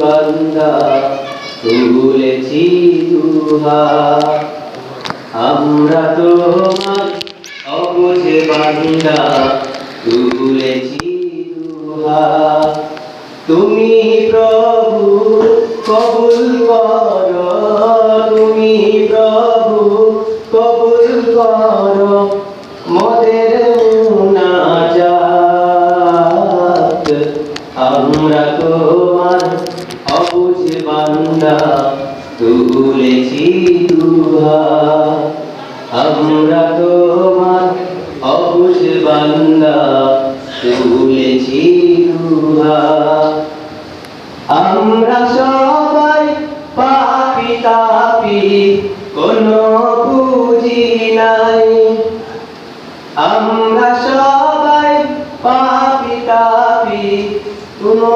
বান্দা তুলেছি দুহা। আমরা তুলেছি দুহা। তুমি প্রভু কবুল কর। অবুঝ বান্দা তুলেছি আমরা তোমার অবুঝ বান্দা তুলেছি আমরা সবাই পাপি তাপি, কোনো পুঁজি নাই। কোনো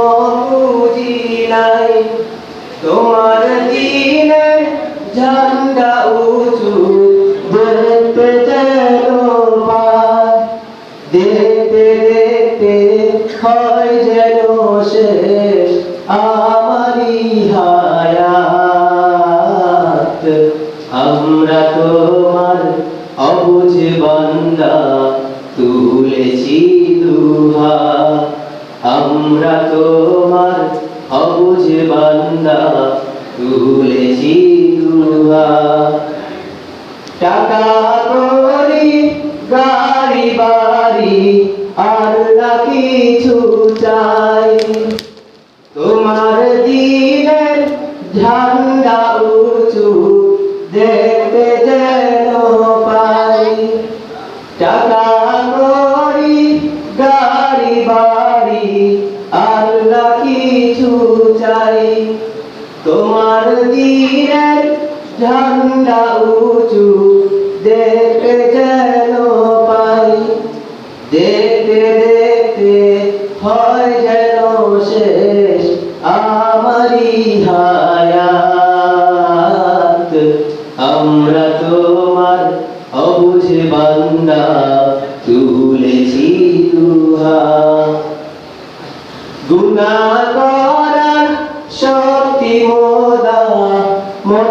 পুঁজি নাই তোমার দিনে ঝান্ডা উঁচু, দেখতে যেন পায়, দেখতে দেখতে হয় যেন শেষ, আমারই হায়াত। আমরা তোমার আমরা তোমার অবুঝ বান্দা তুলেছি দুহা টাকা করি, গাড়ি বাড়ি কিছু চাই। তোমার দিনের ঝান্ডা উঁচু, দেখতে যেন পাই। টাকা চাই তোমার দিনের ঝান্ডা উঁচু, দেখতে যেন পাই। দেখতে দেখতে হয় যেন শেষ আমারই হায়াত। আমরা তোমার অবুঝ বান্দা, তুলেছি দুহা। গুনা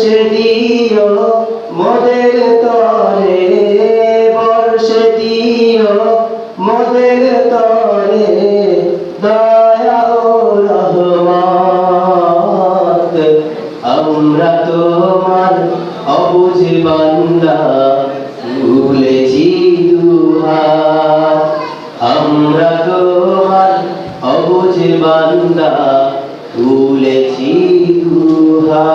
বর্ষে দিও, মোদের তরে বর্ষে দিও, মোদের তরে দয়া ও রহমত। আমরা তোমার অবুঝ বান্দা ভুলেছি দুহা আমরা তোমার অবুঝ বান্দা ভুলেছি দুহা